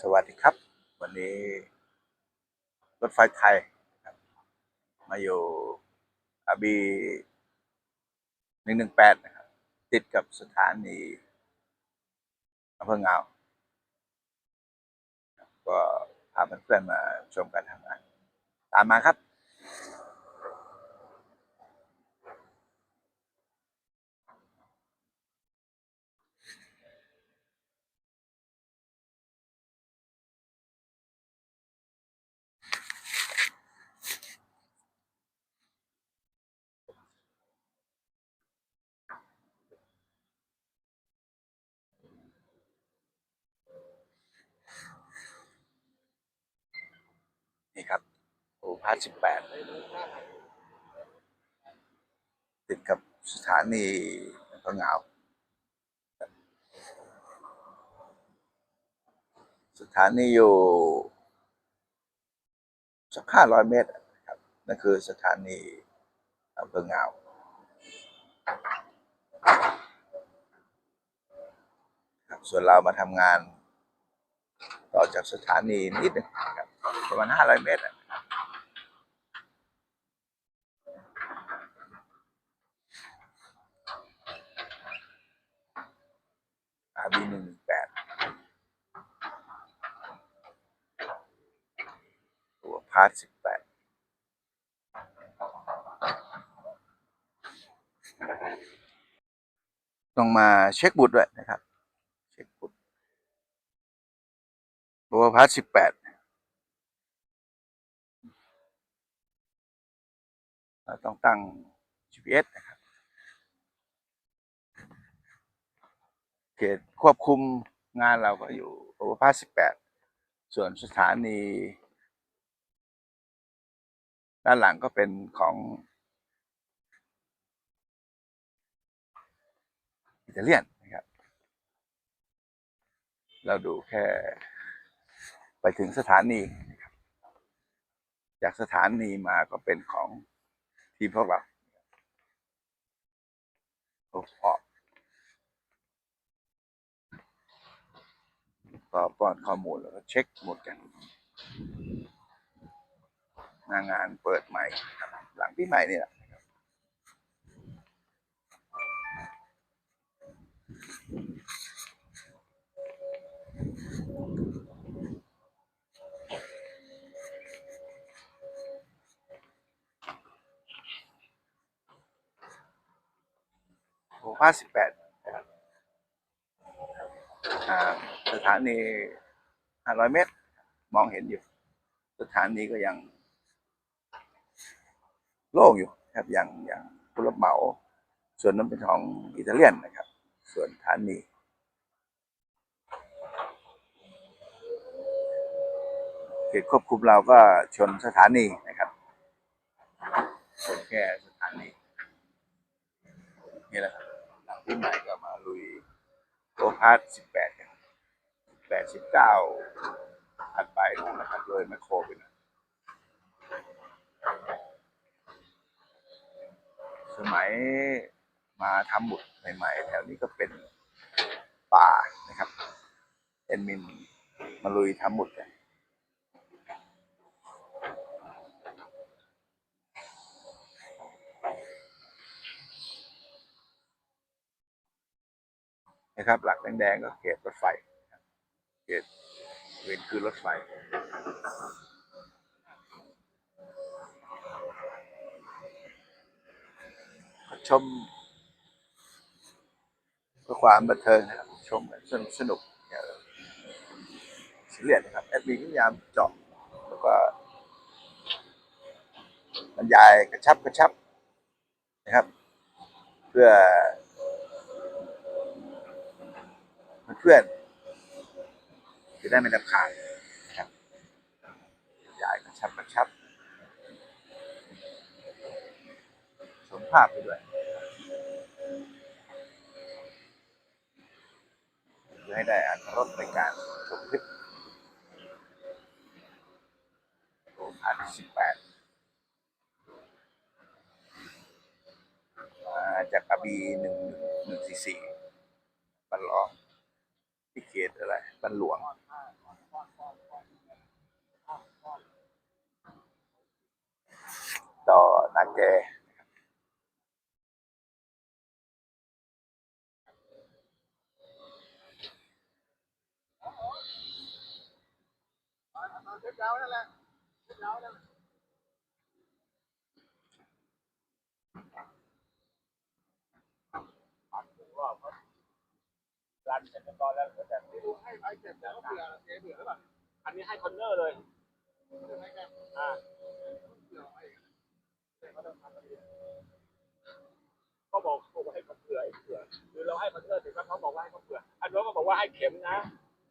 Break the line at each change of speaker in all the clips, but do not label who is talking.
สวัสดีครับ วันนี้รถไฟไทยมาอยู่อาบีหนึ่งหนึ่งแปดนะครับ ติดกับสถานีอำเภอเงาครับก็พาเพื่อนๆมาชมการทำงาน ตามมาครับ 1,518 ติดกับสถานีพะเงาวสถานีอยู่สักห้าร้อยเมตรครับนั่นคือสถานีอำเภอเงาครับส่วนเรามาทำงาน ต่อจากสถานีนิดนึงครับประมาณห้าร้อยเมตร ต้องมาเช็คบุตรด้วยนะครับ เช็คบุตรตัวพาร์ทสิบแปดเราต้องตั้ง GPS นะครับเขตควบคุมงานเราก็อยู่โอเวอร์พาสสิบแปดส่วนสถานี ด้านหลังก็เป็นของ อิตาเลียนนะครับ เราดูแค่ไปถึงสถานีนะครับจากสถานีมาก็เป็นของทีมพวกเราโอ้ออกก็ป้อนข้อมูลแล้วก็เช็คหมดกันหน้างานเปิดใหม่หลังปีใหม่นี่แหละ ห้าสิบแปดนะครับสถานีห้าร้อยเมตร มองเห็นอยู่ สถานีก็ยัง โล่งอยู่ครับอย่างอย่างผู้รับเหมา ส่วนนั้นเป็นของอิตาเลียนนะครับ ส่วนสถานีเขตควบคุมเราก็ชนสถานีนะครับชนแค่สถานีนี่แหละครับหลังที่ใหม่ก็มาลุยโกพาร์ทสิบแปดแปดสิบเก้าถัดไปนะครับเลยแมคโครไปนะสมัย มาทำหมุดใหม่ๆแถวนี้ก็เป็นป่านะครับเอ็นมินมาลุยทำหมุดกันนะครับ หลักแดงๆก็เขตรถไฟเขตเวนคือรถไฟชม ความบันเทิงนะครับชมสนุกสนุกอย่าซีเรียนะครับแอดมินพยายามเจาะแล้วก็บรรยายกระชับกระชับนะครับ เพื่อ เพื่อนจะได้ไม่รำคาญนะครับยายกระชับกระชับชมภาพไปด้วยื่อให้ได้อัตรถในการชมคลิปโรงพันสิบแปดจากอาบีหนึ่งหนึ่งสี่สี่บันลองที่เขตอะไรบันหลวงต่อนาแก
รันเสร็จเรียบร้อยแล้วเหลือแต่ไม่รู้ให้ใครเก็บแล้วเผื่อเเผื่อหรือเปล่าอันนี้ให้คอนเนอร์เลยอ่าก็บอกบอกว่าให้เขาเผื่อให้เผื่อคือเราให้คอนเนอร์เสร็จแล้วเขาบอกว่าให้เขาเผื่ออันนู้นก็บอกว่าให้เข็มนะ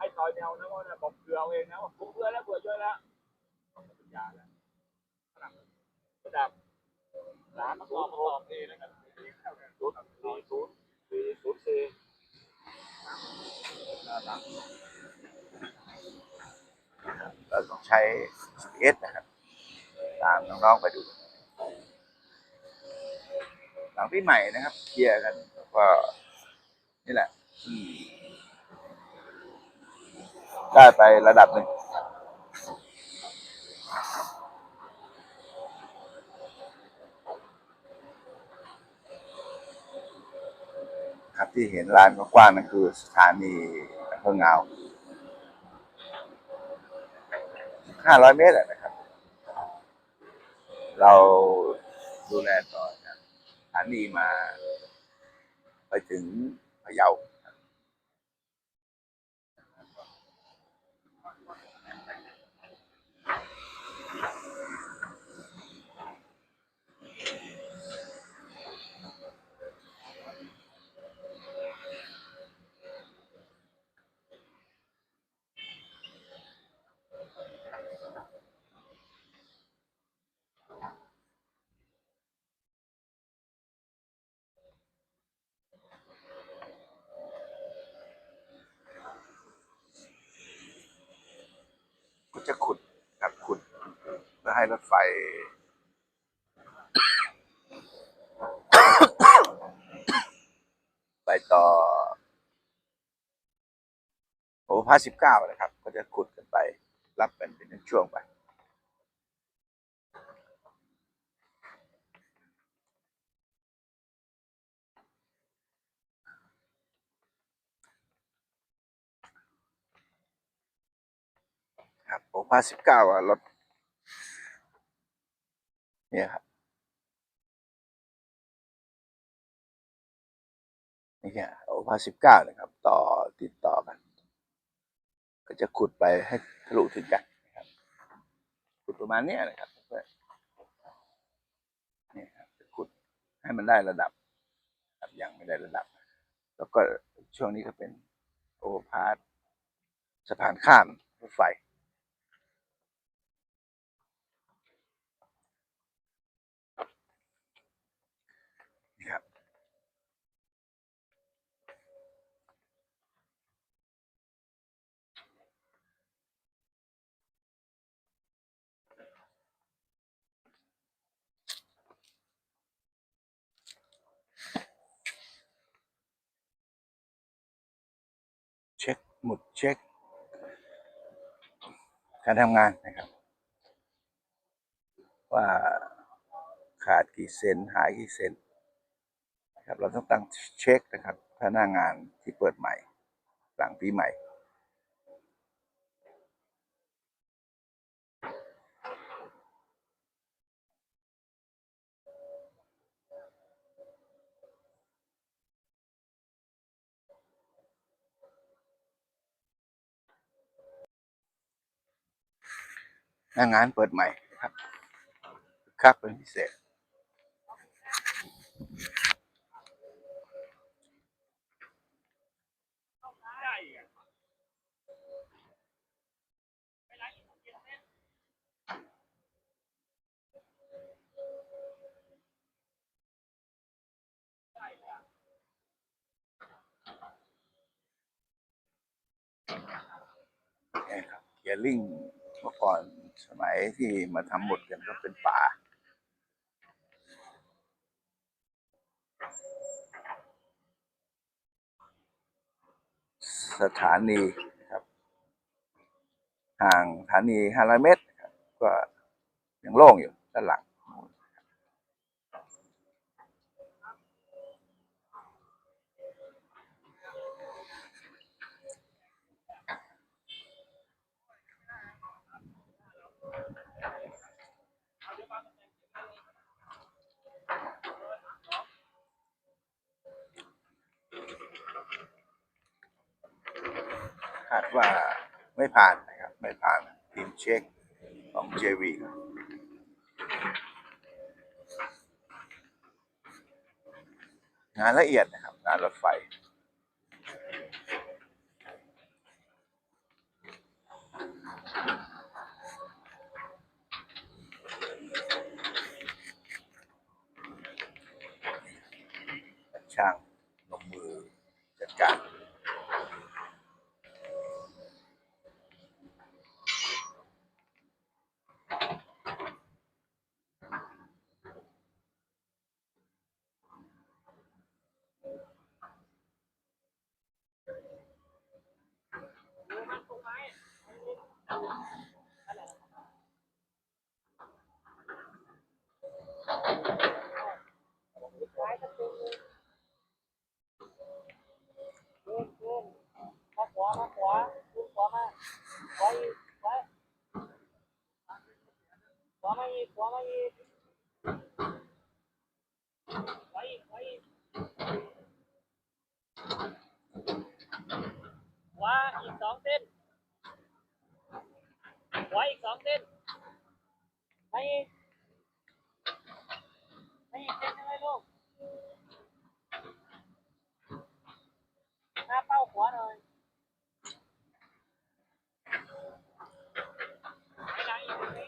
ให้ซอยแนวนะว่าเนี่ยบอกเผื่อเอาเองนะว่าผมเผื่อแล้วเผื่อเยอะแล้วปัญญาแล้วขนาดระดับสามประกอบประกอบดีนะครับศูนย์สี่ศูนย์สี่ศูนย์สี่
เราต้องใช้ GPS นะครับ ตามน้องๆไปดู หลังพี่ใหม่นะครับเคลียร์กันก็นี่แหละ อืม ได้ไประดับหนึ่งครับที่เห็นลานกว้างนั่นคือสถานีอำเภองาห้าร้อยเมตรอะนะครับ เราดูแลต่อจากสถานีมา ไปถึงพะเยา ก็จะขุดครับขุด ให้รถไฟ ไปต่อโอพาสิบเก้านะครับ ก็จะขุดกันไป รับกันเป็นช่วงไปครับโอพาสิบเก้าอะรถ เนี่ยครับนี่ค่โอพาสิบเก้านะครับ ต่อติดต่อกัน ก็จะขุดไปให้ทะลุถึงกันนะครับขุดประมาณนี้นะครับเพื่อนนี่ครับจะขุดให้มันได้ระดับครับยังไม่ได้ระดับ แล้วก็ช่วงนี้ก็เป็นโอพาสสะพานข้ามรถไฟ หมุดเช็ค การทำงานนะครับ ว่าขาดกี่เซนหายกี่เซนนะครับเราต้องตั้งเช็คนะครับถ้าหน้างานที่เปิดใหม่หลังปีใหม่ หน้างานเปิดใหม่ครับคึกคักเป็นพิเศษนี่ครับเกียร์ลิงเมื่อก่อน สมัยที่มาทำหมดกันก็เป็นป่า สถานีครับ ห่างสถานีห้าร้อยเมตร ก็ยังโล่งอยู่ด้านหลัง คาดว่าไม่ผ่านนะครับ ไม่ผ่านทีมเช็คของ JV งานละเอียดนะครับ งานรถไฟ ช่างลงมือจัดการ
ขึ้นขึ้นมาขวามาขวาขึ้นขวามาขวาอีกขวาขวามาอีกขวามาอีกขวาอีกขวาอีกขวา อีกสองเส้นขวาอีกสองเส้นไปไปอีกเส้นหนึงเลยลูกหน้าเป้าขวาหน่อยไปไหนอีกไหน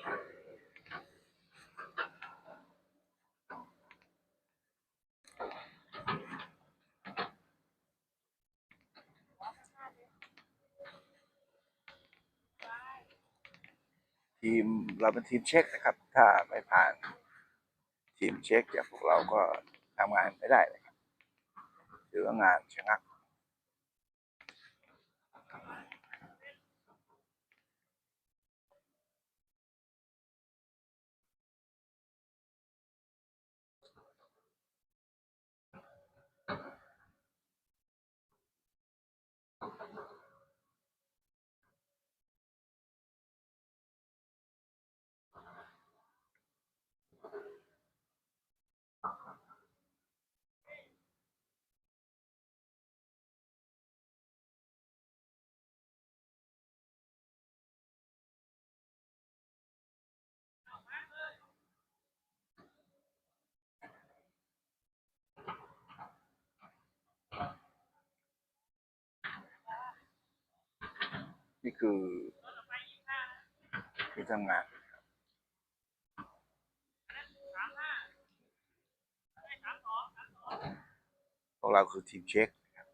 ทีมเราเป็นทีมเช็คนะครับ ถ้าไม่ผ่านทีมเช็คอย่างพวกเราก็ทำงานไม่ได้เลยครับถือว่างานชะงัก นี่คือที่ทำงานพวกเราคือทีมเช็คนะ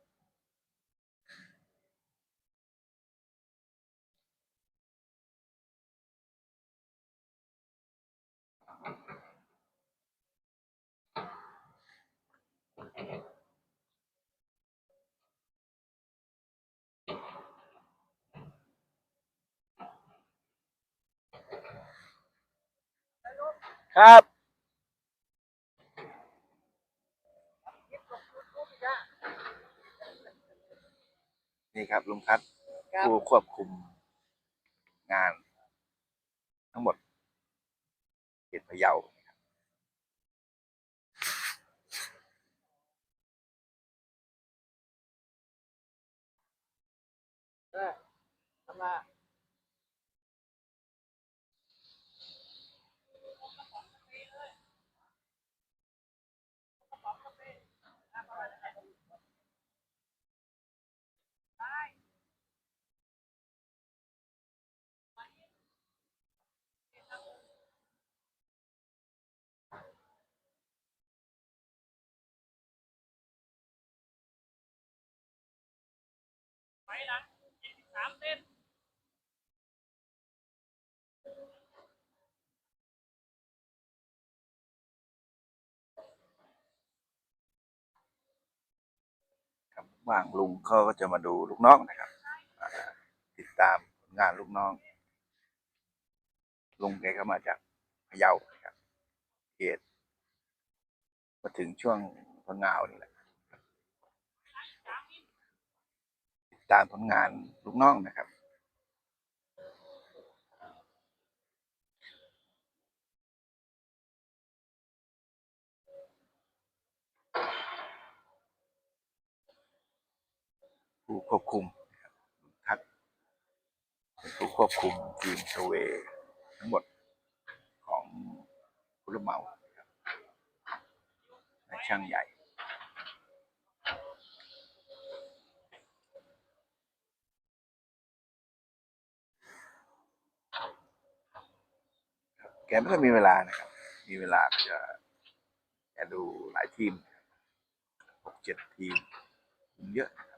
ครับครับ นี่ครับลุงทัศน์
ครับ
ผู้ควบคุมงาน ทั้งหมดเขตพะเยา
เออทำมา หลังอีกสามเส้น
ครับว่างลุงเขาก็จะมาดูลูกน้องนะครับ ติดตามงานลูกน้อง ลุงแกก็มาจากพะเยาครับเขตมาถึงช่วงพังงาวนี่แหละ ตามผลงานลูกน้องนะครับ ผู้ควบคุมนะครับทักควบคุมทีมสเวทั้งหมดของผู้รับเหมานะครับช่างใหญ่ แกไม่ค่อยมีเวลานะครับ มีเวลาจะแกดูหลายทีมหกเจ็ดทีมเยอะนะครับ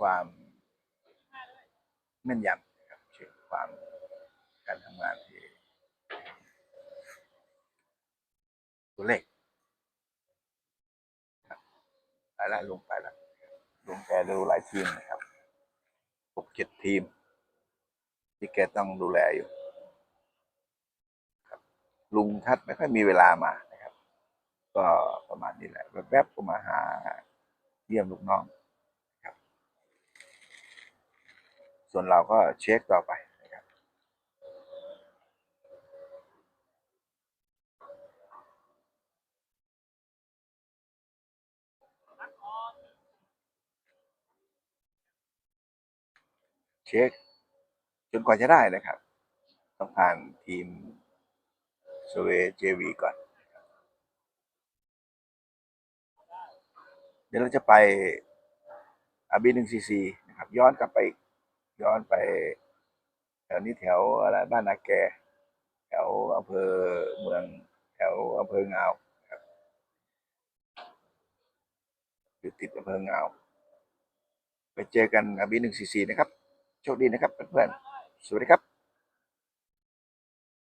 ความแม่นยำนะครับเช็คความการทำงานที่ตัวเลขครับไปละลงไปละลงแกดูหลายทีมนะครับหกเจ็ดทีม ที่แกต้องดูแลอยู่ครับลุงทัดไม่ค่อยมีเวลามานะครับ ก็ประมาณนี้แหละแวบๆก็มาหาเยี่ยมลูกน้อง ส่วนเราก็เช็คต่อไปนะครับเช็คจนกว่าจะได้นะครับต้องผ่านทีมสเวเจวีก่อน เดี๋ยวเราจะไปอาบีหนึ่งซีซีนะครับ ย้อนกลับไปอีก ย้อนไปแถวนี้แถวอะไรบ้านนาแก แถวอำเภอเมือง แถวอำเภองาวครับอยู่ติดอำเภองาว ไปเจอกันอบีหนึ่งสี่สี่นะครับ โชคดีนะครับเพื่อนๆสวัสดีครับ